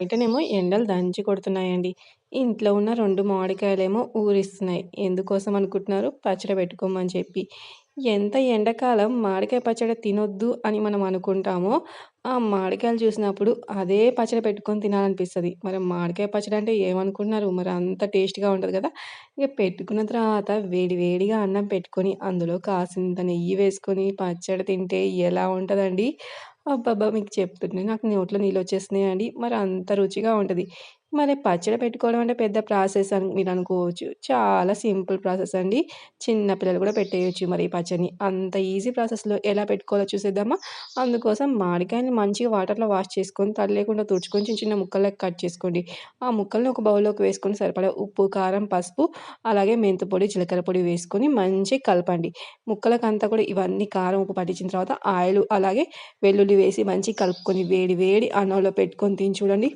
బయటనేమో ఎండలు దంచి కొడుతున్నాయండి. ఇంట్లో ఉన్న రెండు మామిడికాయలేమో ఊరిస్తున్నాయి. ఎందుకోసం అనుకుంటున్నారు? పచ్చడి పెట్టుకోమని చెప్పి. ఎంత ఎండాకాలం మామిడికాయ పచ్చడి తినొద్దు అని మనం అనుకుంటామో, ఆ మామిడికాయలు చూసినప్పుడు అదే పచ్చడి పెట్టుకొని తినాలనిపిస్తుంది మరి మామిడికాయ పచ్చడి అంటే ఏమనుకుంటున్నారు? మరి అంత టేస్ట్‌గా ఉంటుంది కదా! ఇక పెట్టుకున్న తర్వాత వేడి వేడిగా అన్నం పెట్టుకొని, అందులో కాసింత నెయ్యి వేసుకొని పచ్చడి తింటే ఎలా ఉంటుందండి అబ్బబ్బా! మీకు చెప్తుంటే నాకు నోట్లో నీళ్ళు వచ్చేస్తున్నాయి అండి మరి అంత రుచిగా ఉంటది. మరి పచ్చడి పెట్టుకోవడం అంటే పెద్ద ప్రాసెస్ అని మీరు అనుకోవచ్చు చాలా సింపుల్ ప్రాసెస్ అండి. చిన్న పిల్లలు కూడా పెట్టేయచ్చు మరి ఈ పచ్చడిని. అంత ఈజీ ప్రాసెస్‌లో ఎలా పెట్టుకోవాలో చూసేద్దామా? అందుకోసం మామిడికాయని మంచిగా వాటర్‌లో వాష్ చేసుకొని, తడి లేకుండా తుడుచుకొని చిన్న చిన్న ముక్కల్లాగా కట్ చేసుకోండి. ఆ ముక్కల్ని ఒక బౌల్‌లోకి వేసుకొని సరిపడా ఉప్పు, కారం, పసుపు అలాగే మెంతి పొడి, జీలకర్ర పొడి వేసుకొని మంచిగా కలపండి. ముక్కలకంతా కూడా ఇవన్నీ కారం, ఉప్పు పట్టించిన తర్వాత ఆయిలు అలాగే వెల్లుల్లి వేసి మంచిగా కలుపుకొని వేడి వేడి అన్నంలో పెట్టుకొని తిని చూడండి.